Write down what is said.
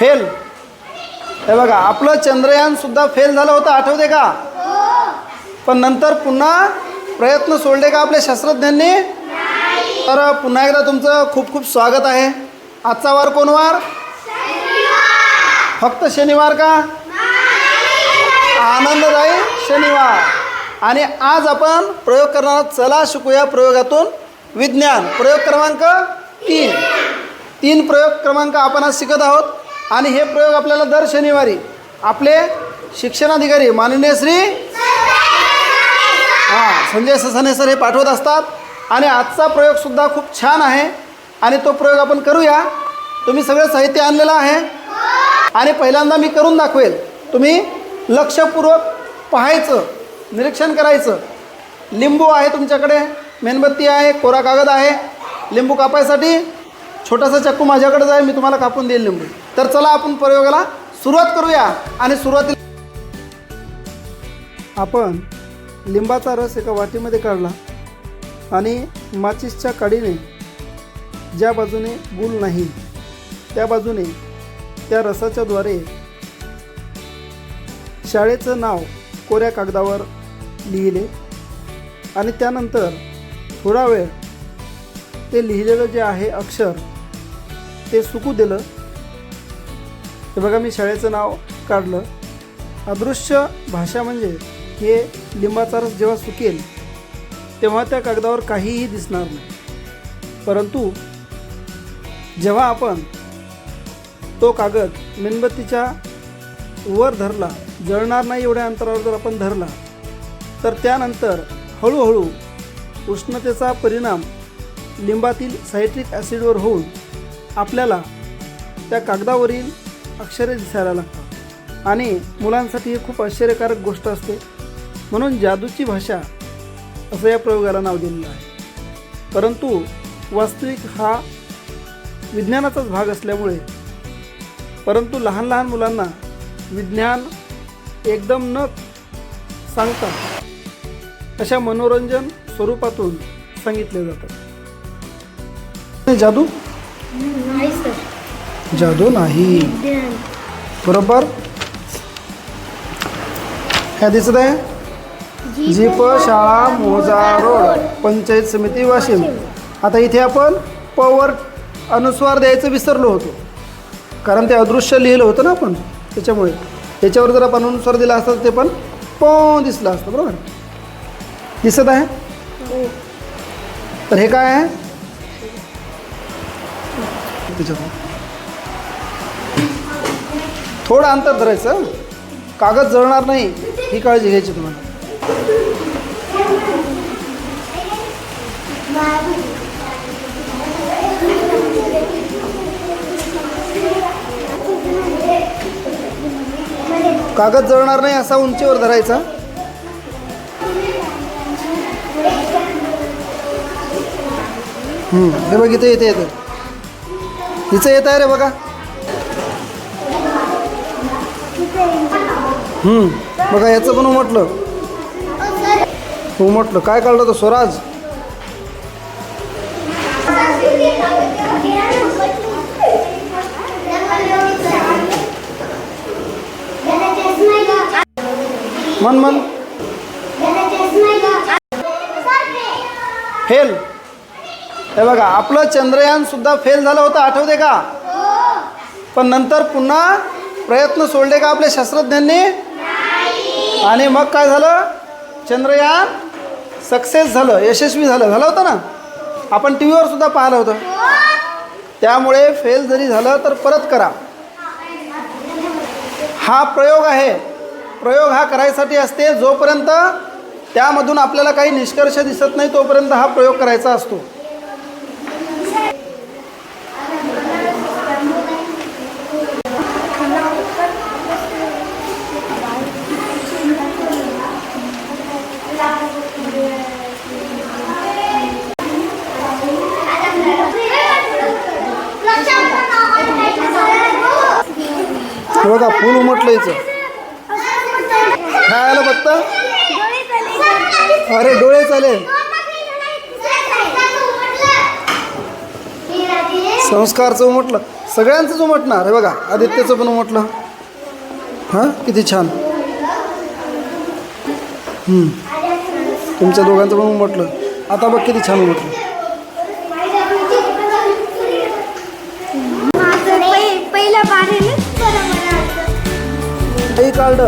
Fail. हे बघा आपलं चंद्रयान सुद्धा फेल झालं होतं आठवते का? पण नंतर पुन्हा प्रयत्न सोडले का आपल्या शास्त्रज्ञांनी? तर पुन्हा एकदा तुमचं खूप खूप स्वागत आहे. आजचा वार कोण वार? फक्त शनिवार का? आनंददायी शनिवार. आणि आज आपण प्रयोग करणार चला शिकूया प्रयोगातून विज्ञान. प्रयोग क्रमांक तीन. तीन प्रयोग क्रमांक आपण आज शिकत आहोत. आणि हे प्रयोग आपल्याला दर शनिवारी. आपले शिक्षणाधिकारी माननीय श्री हां संजय ससाने सर हे पाठवत असतात. आणि आजचा प्रयोगसुद्धा खूप छान आहे. आणि तो प्रयोग आपण करूया. तुम्ही सगळं साहित्य आणलेलं आहे. आणि पहिल्यांदा मी करून दाखवेल. तुम्ही लक्षपूर्वक पाहायचं निरीक्षण करायचं. लिंबू आहे तुमच्याकडे. मेणबत्ती आहे कोरा कागद आहे. लिंबू कापायसाठी छोटासा चक्कू माझ्याकडेच आहे मी तुम्हाला कापून देईल लिंबू तर चला आपण प्रयोगाला सुरुवात करूया आणि सुरुवातीला आपण लिंबाचा रस एका वाटीमध्ये काढला आणि माचीसच्या काडीने ज्या बाजूने गुल नाही त्या बाजूने त्या रसाच्या द्वारे शाळेचं नाव कोऱ्या कागदावर लिहिले आणि त्यानंतर थोडा वेळ ते लिहिलेलं जे आहे अक्षर ते सुकू दिलं. हे बघा मी शाळेचं नाव काढलं. अदृश्य भाषा म्हणजे हे लिंबाचा रस जेव्हा सुकेल तेव्हा त्या कागदावर काहीही दिसणार नाही. परंतु जेव्हा आपण तो कागद मेणबत्तीच्या वर धरला जळणार नाही एवढ्या अंतरावर जर आपण धरला तर त्यानंतर हळूहळू उष्णतेचा परिणाम लिंबातील सायट्रिक ॲसिडवर होऊन आपल्याला त्या कागदावरील अक्षरे दिसायला लागतात. आणि मुलांसाठी ही खूप आश्चर्यकारक गोष्ट असते. म्हणून जादूची भाषा असं या प्रयोगाला नाव दिलेलं आहे. परंतु वास्तविक हा विज्ञानाचाच भाग असल्यामुळे परंतु लहान लहान मुलांना विज्ञान एकदम न सांगता अशा मनोरंजन स्वरूपातून सांगितले जातात. जादू नाही सर. जादू नाही. बरोबर? ह्या दिसत आहे? जीप शाळा मोजा रोड पंचायत समिती वाशिम. आता इथे आपण पवर अनुस्वार द्यायचं विसरलो होतो. कारण ते अदृश्य लिहिलं होतं ना आपण त्याच्यामुळे. त्याच्यावर जर आपण अनुस्वार दिला असता ते पण प दिसलं असतं बरोबर? दिसत आहे? तर हे काय आहे? त्याच्यातून थोडं अंतर धरायचं कागद जळणार नाही ही काळजी घ्यायची तुम्हाला. कागद जळणार नाही असा उंचीवर धरायचा. हे बघ इथे येते येते हिचं येत आहे रे बघा. हम्म, बघा याचं पण उमटलं. उमटलं. काय काढलं तो स्वराज? मन मन. फेल हे बघा आपलं चंद्रयान सुद्धा फेल झालं होतं आठवते का? पण नंतर पुन्हा प्रयत्न सोडले का आपल्या शास्त्रज्ञांनी? आणि मग काय झालं? चंद्रयान सक्सेस झालं यशस्वी झालं. झालं होतं ना? आपण टी व्हीवर सुद्धा पाहिलं होतं. त्यामुळे फेल जरी झालं तर परत करा. हा प्रयोग आहे. प्रयोग हा करायसाठी असते जोपर्यंत त्यामधून आपल्याला काही निष्कर्ष दिसत नाही तोपर्यंत हा प्रयोग करायचा असतो. हे बघा फुल उमटलं याचं काय आलं फक्त अरे डोळे चालेल. संस्कारचं उमटलं. सगळ्यांचंच उमटणार हे बघा आदित्यचं पण उमटलं. हां किती छान. तुमच्या दोघांचं पण उमटलं. आता बघ किती छान उमटलं. കാർഡ്